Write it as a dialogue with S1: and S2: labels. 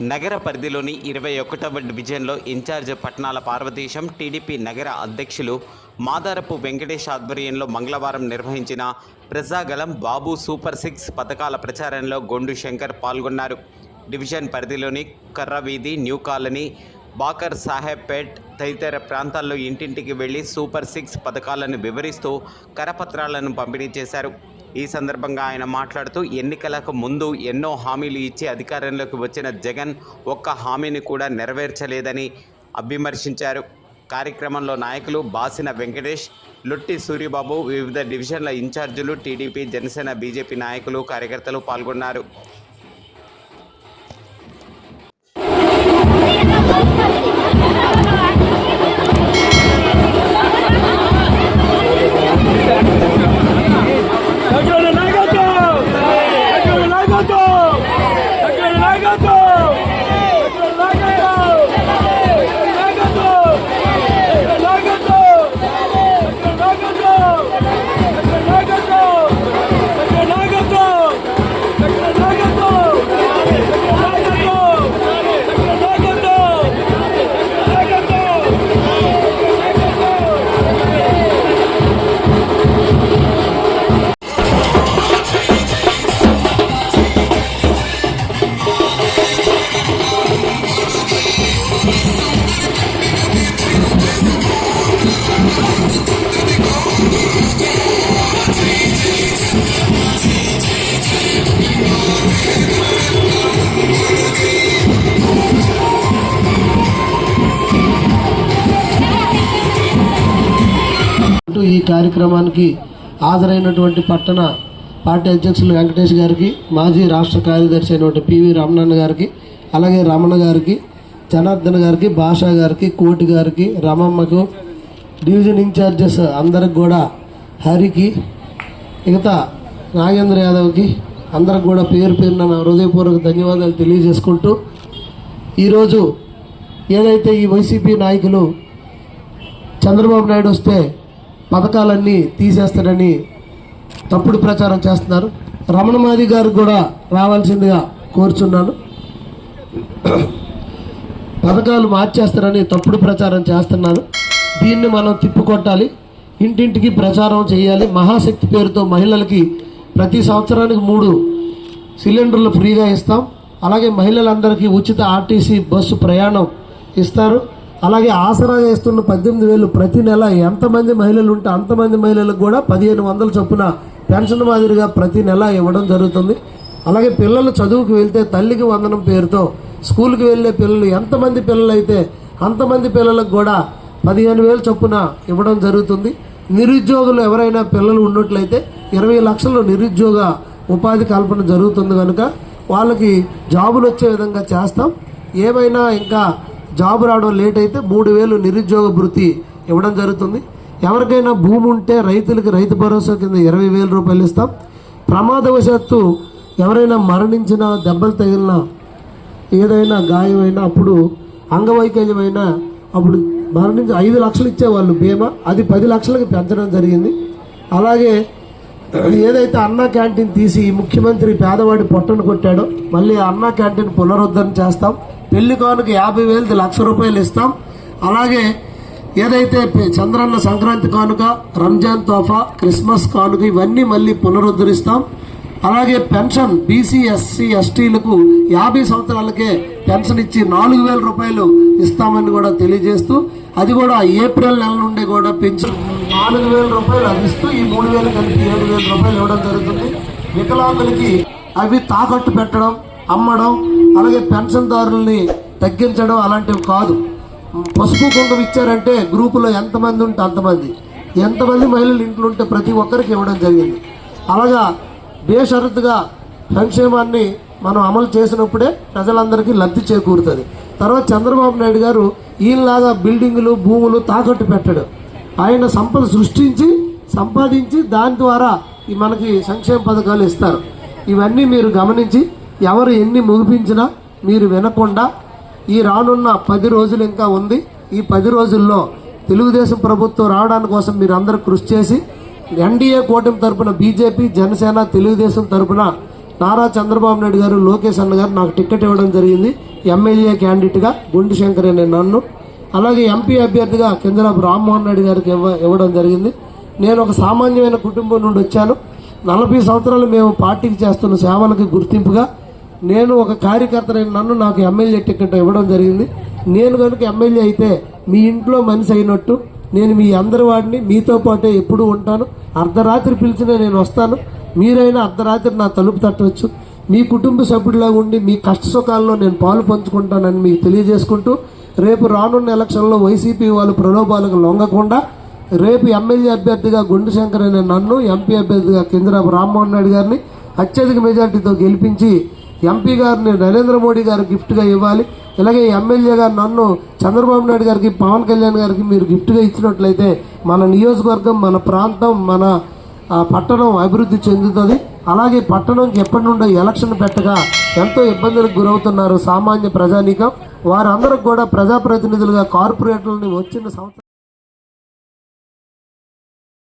S1: నగర పరిధిలోని ఇరవై ఒకటవ డివిజన్లో ఇన్ఛార్జ్ పట్నాల పార్వతీశం టీడీపీ నగర అధ్యక్షులు మాదారపు వెంకటేష్ ఆధ్వర్యంలో మంగళవారం నిర్వహించిన ప్రజాగలం బాబు సూపర్ సిక్స్ పథకాల ప్రచారంలో గొండు శంకర్ పాల్గొన్నారు. డివిజన్ పరిధిలోని కర్రవీధి న్యూ కాలనీ బాకర్ సాహెబ్పేట్ తదితర ప్రాంతాల్లో ఇంటింటికి వెళ్ళి సూపర్ సిక్స్ పథకాలను వివరిస్తూ కరపత్రాలను పంపిణీ చేశారు. ఈ సందర్భంగా ఆయన మాట్లాడుతూ ఎన్నికలకు ముందు ఎన్నో హామీలు ఇచ్చి అధికారంలోకి వచ్చిన జగన్ ఒక్క హామీని కూడా నెరవేర్చలేదని అభిమర్శించారు. కార్యక్రమంలో నాయకులు బాసిన వెంకటేష్ లొట్టి సూర్యబాబు వివిధ డివిజన్ల ఇన్ఛార్జీలు టీడీపీ జనసేన బీజేపీ నాయకులు కార్యకర్తలు పాల్గొన్నారు.
S2: అంటూ ఈ కార్యక్రమానికి హాజరైనటువంటి పట్టణ పార్టీ అధ్యక్షులు వెంకటేష్ గారికి మాజీ రాష్ట్ర కార్యదర్శి అయినటువంటి పివి రమణన్న గారికి అలాగే రమణ గారికి జనార్దన్ గారికి భాషా గారికి కోటి గారికి రమమ్మకు డివిజన్ ఇన్ఛార్జెస్ అందరికి కూడా హరికి మిగతా నాగేంద్ర యాదవ్కి అందరికి కూడా పేరు పేరున నా హృదయపూర్వక ధన్యవాదాలు తెలియజేసుకుంటూ ఈరోజు ఏదైతే ఈ వైసీపీ నాయకులు చంద్రబాబు నాయుడు వస్తే పథకాలన్నీ తీసేస్తాడని తప్పుడు ప్రచారం చేస్తున్నారు. రమణమాది గారు కూడా రావాల్సిందిగా కోరుచున్నాను. పథకాలు మార్చేస్తారని తప్పుడు ప్రచారం చేస్తున్నారు దీన్ని మనం తిప్పుకొట్టాలి. ఇంటింటికి ప్రచారం చేయాలి. మహాశక్తి పేరుతో మహిళలకి ప్రతి సంవత్సరానికి మూడు సిలిండర్లు ఫ్రీగా ఇస్తాం. అలాగే మహిళలందరికీ ఉచిత ఆర్టీసీ బస్సు ప్రయాణం ఇస్తారు. అలాగే ఆసరా చేస్తున్న పద్దెనిమిది వేలు ప్రతి నెల ఎంతమంది మహిళలు ఉంటే అంతమంది మహిళలకు కూడా పదిహేను వందల చొప్పున పెన్షన్ మాదిరిగా ప్రతి నెల ఇవ్వడం జరుగుతుంది. అలాగే పిల్లలు చదువుకు వెళ్తే తల్లికి వందనం పేరుతో స్కూల్కి వెళ్ళే పిల్లలు ఎంతమంది పిల్లలు అయితే అంతమంది పిల్లలకు కూడా పదిహేను వేలు చొప్పున ఇవ్వడం జరుగుతుంది. నిరుద్యోగులు ఎవరైనా పిల్లలు ఉన్నట్లయితే ఇరవై లక్షలు నిరుద్యోగ ఉపాధి కల్పన జరుగుతుంది కనుక వాళ్ళకి జాబులు వచ్చే విధంగా చేస్తాం. ఏమైనా ఇంకా జాబ్ రావడం లేట్ అయితే మూడు వేలు నిరుద్యోగ భృతి ఇవ్వడం జరుగుతుంది. ఎవరికైనా భూమి ఉంటే రైతులకు రైతు భరోసా కింద ఇరవై వేల రూపాయలు ఇస్తాం. ప్రమాదవశాత్తు ఎవరైనా మరణించినా దెబ్బలు తగిలినా ఏదైనా గాయమైనా అప్పుడు అంగవైకల్యమైనా అప్పుడు మరణించి ఐదు లక్షలు ఇచ్చేవాళ్ళు బీమా అది పది లక్షలకు పెంచడం జరిగింది. అలాగే ఏదైతే అన్నా క్యాంటీన్ తీసి ముఖ్యమంత్రి పేదవాడి పొట్టను కొట్టాడో మళ్ళీ అన్నా క్యాంటీన్ పునరుద్ధరణ చేస్తాం. పెళ్ళి కానుక యాభై వేలది లక్ష రూపాయలు ఇస్తాం. అలాగే ఏదైతే చంద్రన్న సంక్రాంతి కానుక రంజాన్ తోఫా క్రిస్మస్ కానుక ఇవన్నీ మళ్ళీ పునరుద్ధరిస్తాం. అలాగే పెన్షన్ బీసీ ఎస్సీ ఎస్టీలకు యాభై సంవత్సరాలకే పెన్షన్ ఇచ్చి నాలుగు వేల రూపాయలు ఇస్తామని కూడా తెలియజేస్తూ అది కూడా ఏప్రిల్ నెల నుండి కూడా పెంచు నాలుగు వేల రూపాయలు అందిస్తూ ఈ మూడు వేలు కలిపి ఏడు వేల రూపాయలు ఇవ్వడం జరుగుతుంది. వికలాంగులకి అవి తాకట్టు పెట్టడం అమ్మడం అలాగే పెన్షన్దారుల్ని తగ్గించడం అలాంటివి కాదు. పసుపు కుంకుమ ఇచ్చారంటే గ్రూపులో ఎంతమంది ఉంటే అంతమంది. ఎంతమంది మహిళలు ఇంట్లో ఉంటే ప్రతి ఒక్కరికి ఇవ్వడం జరిగింది. అలాగా బేషరతుగా సంక్షేమాన్ని మనం అమలు చేసినప్పుడే ప్రజలందరికీ లబ్ధి చేకూరుతుంది. తర్వాత చంద్రబాబు నాయుడు గారు ఈయనలాగా బిల్డింగులు భూములు తాకట్టు పెట్టడు. ఆయన సంపద సృష్టించి సంపాదించి దాని ద్వారా ఈ మనకి సంక్షేమ పథకాలు ఇస్తారు. ఇవన్నీ మీరు గమనించి ఎవరు ఎన్ని ముగిపించినా మీరు వినకుండా ఈ రానున్న పది రోజులు ఇంకా ఉంది. ఈ పది రోజుల్లో తెలుగుదేశం ప్రభుత్వం రావడానికి కోసం మీరు అందరూ కృషి చేసి ఎన్డీఏ కూటమి తరపున బీజేపీ జనసేన తెలుగుదేశం తరపున నారా చంద్రబాబు నాయుడు గారు లోకేష్ అన్న గారు నాకు టికెట్ ఇవ్వడం జరిగింది. ఎమ్మెల్యే క్యాండిడేట్గా గుండు శంకర్ అనే నన్ను. అలాగే ఎంపీ అభ్యర్థిగా కిందరాపు రామ్మోహన్ రెడ్డి గారికి ఇవ్వ ఇవ్వడం జరిగింది. నేను ఒక సామాన్యమైన కుటుంబం నుండి వచ్చాను. నలభై సంవత్సరాలు మేము పార్టీకి చేస్తున్న సేవలకు గుర్తింపుగా నేను ఒక కార్యకర్తనైన నన్ను నాకు ఎమ్మెల్యే టికెట్ ఇవ్వడం జరిగింది. నేను కనుక ఎమ్మెల్యే అయితే మీ ఇంట్లో మనిషి అయినట్టు నేను మీ అందరి వాడిని మీతో పాటే ఎప్పుడూ ఉంటాను. అర్ధరాత్రి పిలిచిన నేను వస్తాను. మీరైనా అర్ధరాత్రి నా తలుపు తట్టవచ్చు. మీ కుటుంబ సభ్యుడిలా ఉండి మీ కష్ట సుఖాల్లో నేను పాలు పంచుకుంటానని మీకు తెలియజేసుకుంటూ రేపు రానున్న ఎలక్షన్లో వైసీపీ వాళ్ళు ప్రలోభాలకు లొంగకుండా రేపు ఎమ్మెల్యే అభ్యర్థిగా గుండు శంకర్ అనే నన్ను ఎంపీ అభ్యర్థిగా కిందరాపు రామ్మోహన్ రెడ్డి గారిని అత్యధిక మెజార్టీతో గెలిపించి ఎంపీ గారిని నరేంద్ర మోడీ గారు గిఫ్ట్గా ఇవ్వాలి. ఇలాగే ఎమ్మెల్యే గారు నన్ను చంద్రబాబు నాయుడు గారికి పవన్ కళ్యాణ్ గారికి మీరు గిఫ్ట్గా ఇచ్చినట్లయితే మన నియోజకవర్గం మన ప్రాంతం మన పట్టణం అభివృద్ధి చెందుతుంది. అలాగే పట్టణంకి ఎప్పటి నుండో ఎలక్షన్ పెట్టగా ఎంతో ఇబ్బందులకు గురవుతున్నారు సామాన్య ప్రజానీకం. వారందరికి కూడా ప్రజాప్రతినిధులుగా కార్పొరేటర్ని వచ్చిన సంవత్సరం